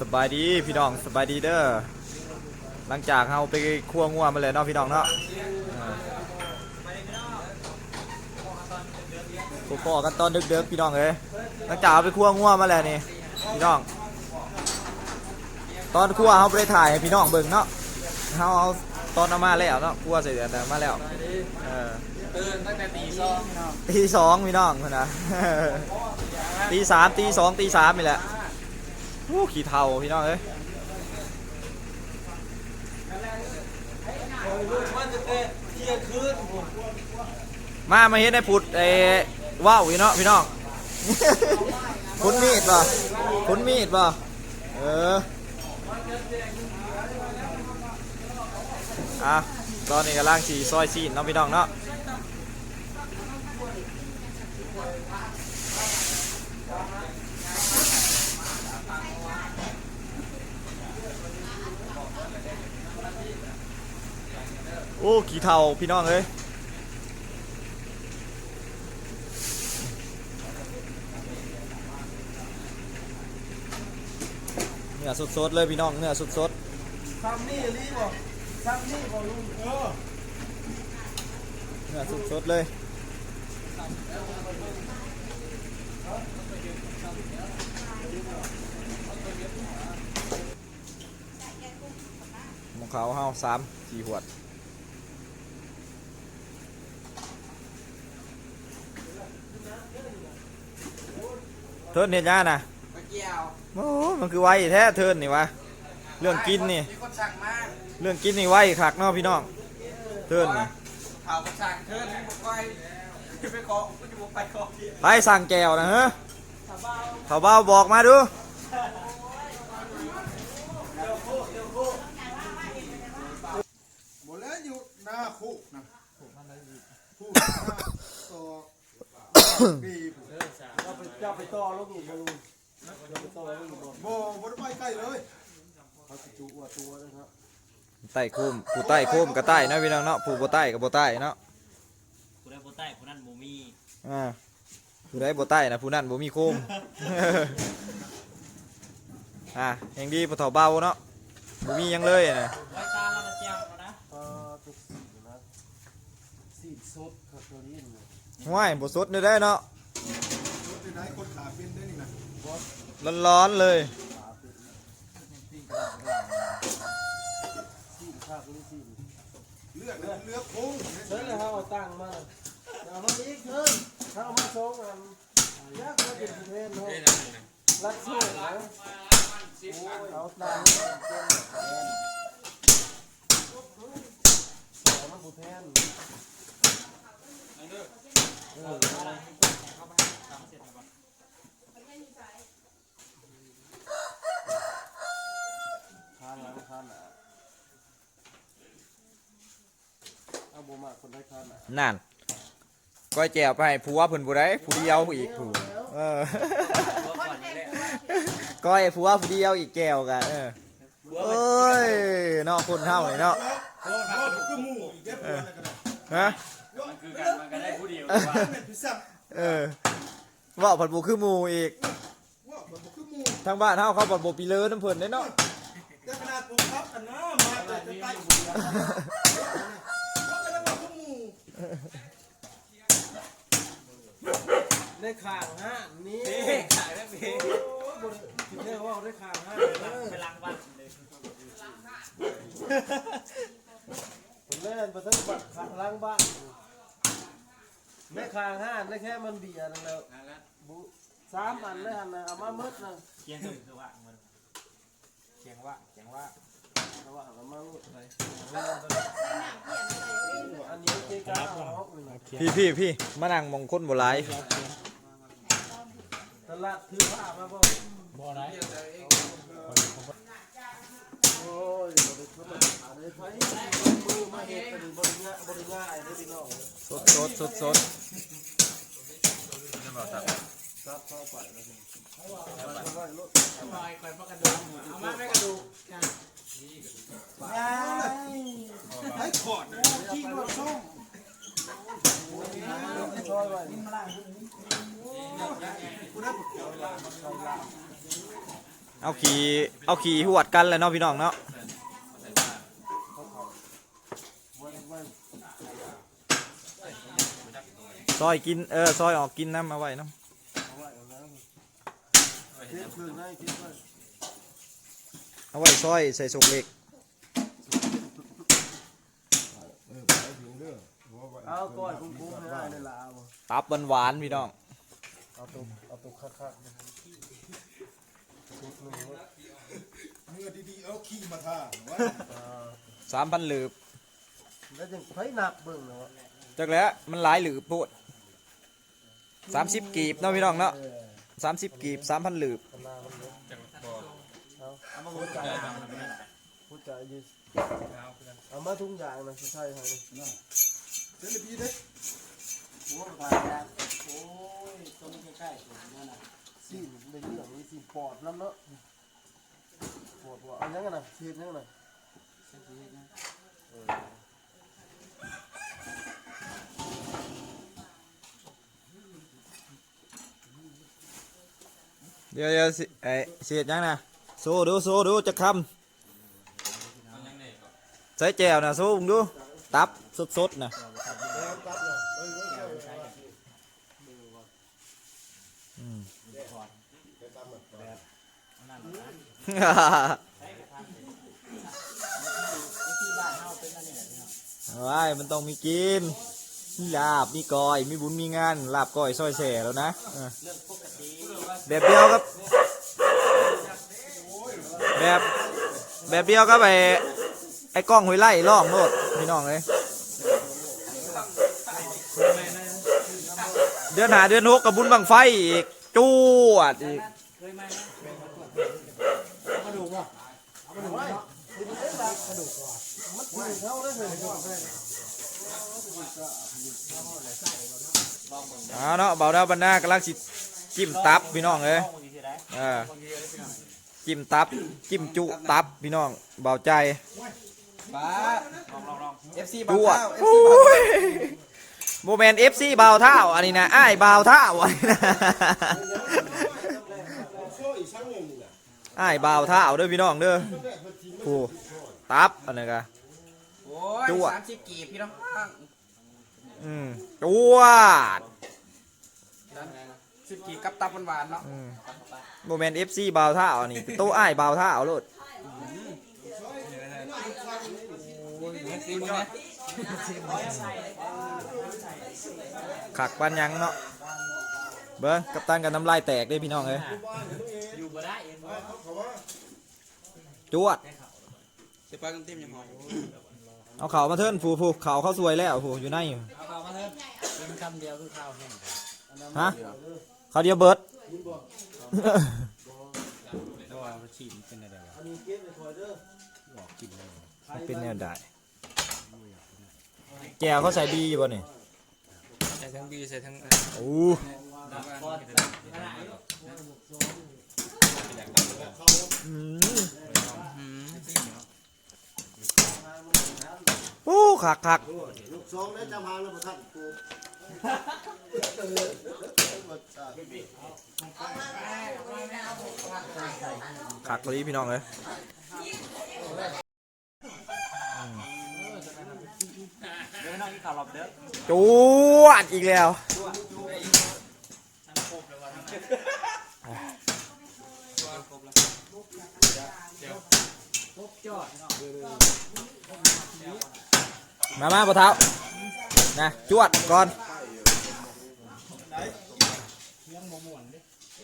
สบายดีพี่น้องสบายดีเด้อหลังจากเราไปคั่วงัวมาเลยเนาะพี่น้องเนาะพวกพ่อกันตอนดึกๆพี่น้องเอ้ยหลังจากเอาไปคั่วงัวมาแล้วนี่พี่น้อง ตอนคั่วเขาไปถ่ายให้พี่น้องเบิ่งเนาะเขาเอาตอนมาแล้วเนาะคั่วเสร็จแล้วมาแล้วเออตื่นตั้งแต่ตีสองตีสองพี่น้องนนะตีสามตีสองตีสามนี่แหละ อ้ขี้เท่าพี่น้องเอ้ยมันจะเป็นเที่ยงคืนผมมามาเห็นไอ้พุดไอ้ว่าวอยู่เนาะพี่น้องคุณมีดป่ะคุณมีดป่ะเอออะตอนนี้กำลังสีซอยซีนเนาะพี่น้องเนาะ อ้ขี้เท่าพี่น้องเอ้ยเนื้อสดๆเลยพี่น้องเนื้อสดซ้ำนี่รีบบอกซ้ำนี่บอกลุงเออๆเนื้อสดๆเลยหมองขาวเฮาสามสี่ขวด ทิร์นเห็นย่านะตะเกียวโอ้มันคือไวแท้เทิร์นนี่วะเรื่องกินนี่ มีคนสั่งมาเรื่องกินนี่ไวคักเนาะพี่น้องเทิร์นนี่ข่าวคนสั่งเทินบอกไปไปขอก็จะบอกไปขอเที่ยงไปสั่งแก้วนะฮะเขาเบาบอกมาดูหมดแล้วอยู่หน้าคุกนะคุกหน้าต่อปีผมเราไปเจ้าไปต่อลูกอีกลุงเราไปต่อลูกอีกบ่บ่บ่ได้ไปใกล้เลยเขาจะจุว่าตัวนะครับไต่คุ้มผู้ไต่คุ้มกับไต่เนาะพี่น้องเนาะผู้บ่ไต่กับบ่ไต่เนาะผู้ใดผู้ใต้ผู้นั้นบ่มีอ่าผู้ใดบ่ไต่นะผู้นั้นบ่มีคุ้มอะยังดีผู้เฒ่าเบาเนาะบ่มีหยังเลยนะไว้ตาแล้วมาแจ้งแล้วนะปลาตุกสีนะสีสดครับตัวนี้นะห้วยบ่สดนี่ได้เนาะ ร้อนๆเลยปลาเป็นสีกระด้างสีข้าวนี่สีเลือดนะเลือดโค้งเฮ้ยแล้วเขาเอาตั้งมาเอามาอีกเถินเขาเอามาสองอันยากมาเป็นเพนเนาะรัดสู้นะโอ้ยเอาตั้งเป็นแทนสองมันบุแทนเออทานหลังทานหนาเอาบ่มา คนได้ทานหนานั่นก้อยแจวไปให้ผัวเพิ่นผู้ใดผู้เดียวอีกผู้เออตัวก่อนนี่แหละก้อยผัวผู้เดียวอีกแก้วกันเออเอ้ยเนาะคนเฮานี่เนาะโอ้โหคือหมูอีกเด็ดอะไรกันนะฮะมันคือกันมันก็ได้ผู้เดียวเป็นพิซซ่าเออว่าผัดบูคือหมูอีกว่ามันคือหมูทางบ้านเฮาเขาผัดบูปีเลอน้ำเพิ่นได้เนาะแต่ขนาดผมครับกันนะมาแต่จะใกล้หมูแล้วก็ยังว่าคือหมู ได้ข่างฮะนี่ขายแบบนี้คิดได้ว่าได้ข่างฮะไปล้างบ้านเลยผมเล่นไปทั้งบัตรข่างล้างบ้านได้ข่างฮะได้แค่มันเบียร์นั่นแหละบุสามอันเลยหันนะเอามามืดนะเคียงคือคือว่ามันเคียงว่าเคียงว่าเอาว่าเอามามืดเลยอันนี้เจ๊ก้าเอาออกหนึ่งพี่พี่พี่มานั่งมองคนโบราณ ตลาดถือผ้ามาบ่บ่ได้โอ้ยบริสุทธิ์อันนี้ไฟมือมาเห็ดเป็นบริง่ายบริง่ายเลยพี่น้องสดสดสดสดครับเข้าไปแล้วนี่เอาไว้รถลอยคอยพักกระดูกเอามาไม่กระดูกไอ้ขอดนะขี้รถส้มซอยไว้กูได้บุกเขียวใส่ลาบ เอาขี่เอาขี่หวดกันเลยเนาะพี่น้องเนาะไว้ไว้ซอยกินเออซอยออกกินน้ำมาไว้เนาะเอาไว้เอาแล้วเก็บเครื่องได้เก็บไว้เอาไว้ซอยใส่สุกเหล็กเออไปถึงเด้อหัวไว้เอาก้อยคุ้มๆให้ได้ในลาวตับหวานๆพี่น้อง เอาตัวเอาตัวคักๆชุดหนึ่งไว้เมื่อดีๆเอาขี้มาทาไว้อ่าสามพันหลืบแล้วจังไผหนักเบิ่งเนาะจักแล้วมันหลายหลืบโพูดสามสิบกีบเนาะพี่น้องเนาะเออสามสิบกีบสามพันหลืบขนาดมันเยอะจังบ่เอาเอามาหัวใจหัวใจยืดเอาเพื่อนเอามาทุกอย่างนะใช่ให้นี่เดี๋ยวดีเด้ อหัวตาแดงโอ้ยตรงใกล้ๆนั่นน่ะสิในเรื่องนี้สิปอดน้ำเนาะปอดว่าเอายังไงน่ะเสียดยังไงน่ะเดี๋ยวเดี๋ยวสิไอเสียดยังนะสู้ดูสู้ดูจะคำใส่แจวนะสู้มึงดูตับสดๆนะ ว้ายมันต้องมีกิน มีลาบ มีกอย มีบุญ มีงาน ลาบก้อยซอยแฉแล้วนะเออแบบเดียวครับ แบบแบบเดียวก็ไปไอ้กล้องห้วยไล่ล่องโลดพี่น้องเลยเดือนหาเดือนหกกับบุญบังไฟอีกจวดอีก มันถึง เขาได้เลยเอาเนาะเบาดาวบรรณากำลังสิจิ้มตับพี่น้องเลยเออจิ้มตับจิ้มจุตับพี่น้องเบาใจป้าลองลองลอง FC จบางวดข้าวโอ้ยโมเมนต์เอฟซีเบาเท่าอันนี้นะอ้ายเบาเท่าอันนี้นะอ้ายเบาเท่าเด้อพี่น้องเด้อโอ้ตับอันนี้กะ โอ้จยวดสามสิบกีบพี่น้องอืมจวดสิบกีบกับตับหวานๆเนาะอืมโมเมนต์เอฟซีเบาเท่าอันนี้โต๊ะอ้ายเบาเท่าโลดซิมนะขักปันยังเนาะเบิ้งกัปตันกับน้ำลายแตกเด้พี่น้องเอ้ยจวดเดี๋ยวปลากันเต็มยังหอย เอาเขามาเทิร์นฟูฟูเขาเขาสวยแล้วฟูอยู่ในอยู่เอาข้าวมาเถอะเป็นคำเดียวคือข้าวแห้งฮะเขาเดียวเบิร์ดแล้วว่าชีมเป็นอะไรวะอันนี้เก็บไปถอยเด้อบอกกินเลยมันเป็นแนวได้แจวเขาใส่ดีอยู่ป่ะนี่ใส่ทั้งดีใส่ทั้งโอ้อืม โอ้ขักขักลูกสองได้จำหางแล้วบ่ทันกูขักเลยพี่น้องเลยเดี๋ยวน้องกินข้าวรอบเด้อจวดอีกแล้ว มามาปะเท้านะจวดก่อน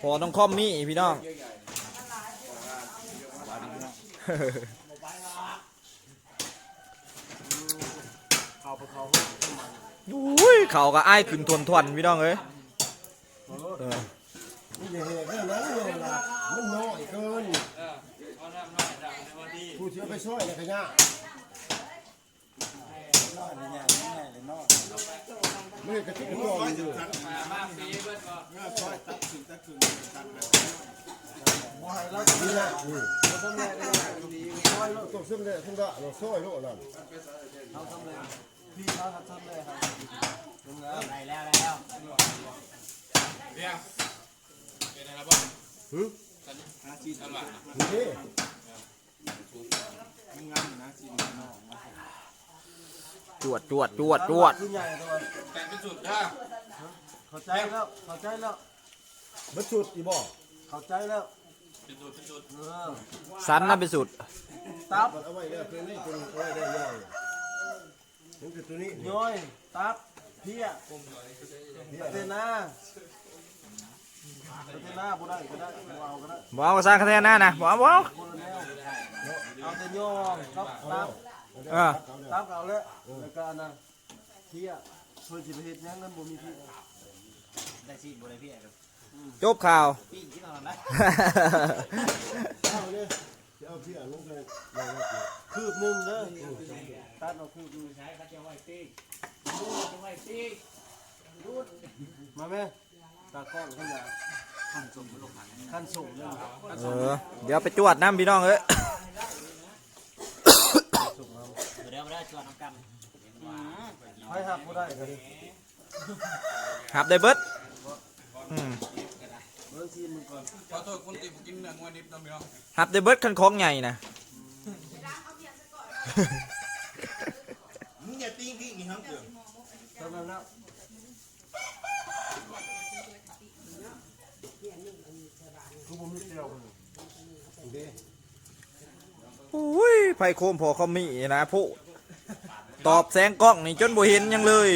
พอต้องคอมมี่พี่น้องเอาไปเขาอุ้ยเขาก็อ้ายขึ้นทวนทวนพี่น้องเอ้ยเออนี่อยเห็น แค่นั้นเลยนะมันน้อยเกินผู้เชื่อไปช่วยเลยขยะไม่กระติกน้อยอยู่นี่แหละนี่เราต้องแยกกันดีซอยโลกต้องซึมเลยซึมละเราซอยโลกนั่นเราทำเลยพี่เขาทำเลยครับได้แล้วแล้วเป็นอะไรบ้างหือตนี่มันงามอยู่นะจีนนอก จวดจวดจวดจวดคือใหญ่ตัวแต่เป็นสุดจ้าเข้าใจแล้วเข้าใจแล้วมันสุดอีบ่เข้าใจแล้วเป็นสุดเป็นสุดเออสันน่ะเป็นสุดตับมันเอาไว้ได้ตัวนี้ตัวนี้เอาไว้ได้ย่อยนี่คือตัวนี้นี่ย้อยตับเพี้ยปะเตนาปะ เตนาบ่ได้ก็ได้บ่เอาก็ได้บ่เอาก็สร้างคะแนนหน้านะบ่เอาบ่เอาคนละแนวเอาแต่ย่อตับตับเออตับเอาแล้วแล้วก็อันนั้นเพี้ยเพิ่นสิไปเฮ็ดหยังนั้นบ่มีเพี้ยได้จีนบ่ได้พี่จบข่าวพี่กินเอาได้เอาเลยจะเอาพี่อะลงไปวางไว้คืบหนึงเด้อตัดเอาคืบหนึงใช้คัดจะไว้ตีจะไว้ตีมาแม่ ตากล้องขึ้นมาขั้นส่งมันลงขั้นส่งเลยเอเดี๋ยวไปจวดน้ำพี่น้องเอ้ย เดี๋ยวมาได้ชวนน้ำกันให้หักบ่ได้ก็ดิหับได้เบิดอืมเบิ่งซีนมึงก่อนขอโทษคนที่กินเนื้องัวดิบน้องพี่น้องหับได้เบิดคันของใหญ่นะ มึงอย่าติ้งพี่นี่ครับเดี๋ยวเท่านั้นแล้วคือผมมีเดียวคน เด้ อุ้ยไผ่โคมพอเขามีนะผู้ตอบแสงกล้องนี่จนบ่เห็นหยังเลย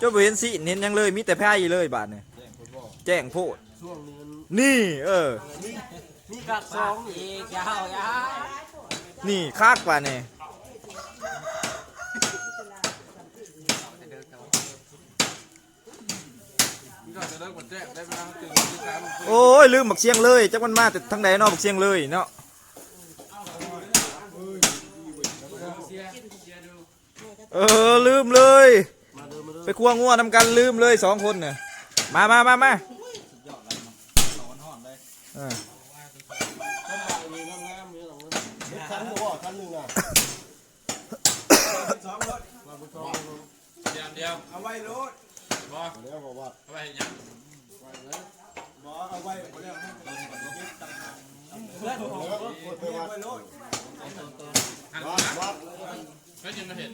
จนบ่เห็นสิเห็นหยังเลยมีแต่ไพ่เลยบาดนี่แจ้งโพูดช่วงนี้มันนี่เออมีมีกักสองนี่อีกยาวยาวนี่คักบาดนี่ พี่ก็จะเลิกกดแจ้งได้เวลาตื่นที่สามโอ้ยลืมบักเชียงเลยจักมันมาแต่ทั้งใดเนาะบักเชียงเลยเนาะเออลืมเลย ไปควงงัวนำกันลืมเลยสองคนเนี่ยมามามามาเออต้นไม้มีงามๆมีหลังนั้นเฮ็ดคันบ่งอะมาบุตรเดียวเดียวเอาไว้รถ บอแล้วบอกว่าเอาไปยังบ่เอาไว้บ่แล้วเพื่อนผมแล้วกดไปวัดหันวัดวัดไม่ยินมาเห็น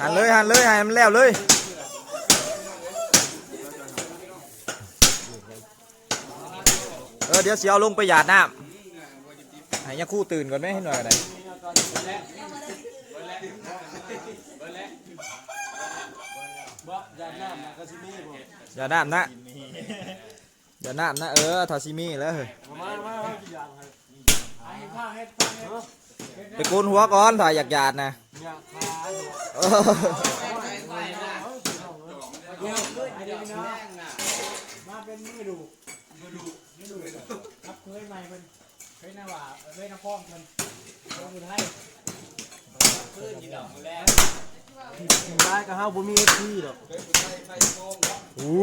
หันเลยหันเลยหันมันแล้วเลยเออเดี๋ยวเสียวลงไปหยาดน้ำให้ยังคู่ตื่นก่อนไหมให้หน่อยกันไหนบ่านน้ำมากระชิมีบ่หยาดน้ำนะหยาดน้ำนะเออทาซิมิแล้วเฮ้ยมามามามากี่อย่างให้ไอ้ผ้าเฮ็ดผ้าเฮ็ดไปโกนหัวก่อนถ่ายอยากหยาดนะเนี่ยขาอยู่เออเดี๋ยวขึ้นเดี๋ยวน้องมาเป็นมือดูมือดูมือดูครับเคยใหม่เป็นเคยนาว่าเคยนาพ้องกันลงมือให้ขึ้นยี่ดอกแรก ได้ก็เฮาบ่มี FP ดอกอู้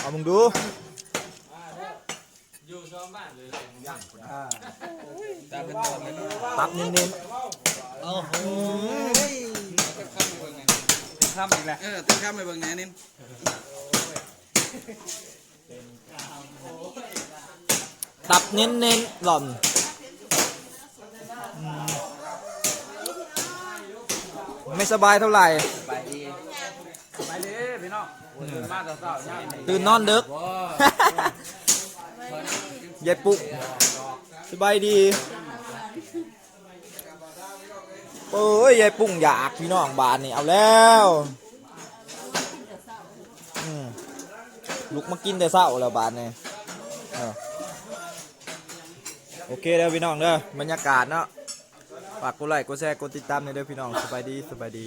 เอามึงดูอยู่ซ้อมบ้านเลยอ่าตาเป็นตัวเลยตับเน้นข้ามอีกแล้วเออตึ้งข้ามไปเบิ่งแหน่นินๆตับเน้นๆหล่อนอืม ไม่สบายเท่าไหร่ ไปดีไปดีพี่น้องตื่นมาแต่เช้าย่างตื่นนอนดึก ยายปุ๊กสบายดี โอ้ยยายปุ้งอยากพี่น้องบานนี่เอาแล้วอืมลุกมากินแต่เศร้าแล้วบานนี่เออโอเคเด้อพี่น้องเด้อบรรยากาศเนาะ ฝากกดไลค์กดแชร์กดติดตามในเด้อพี่น้องสบายดีสบายดี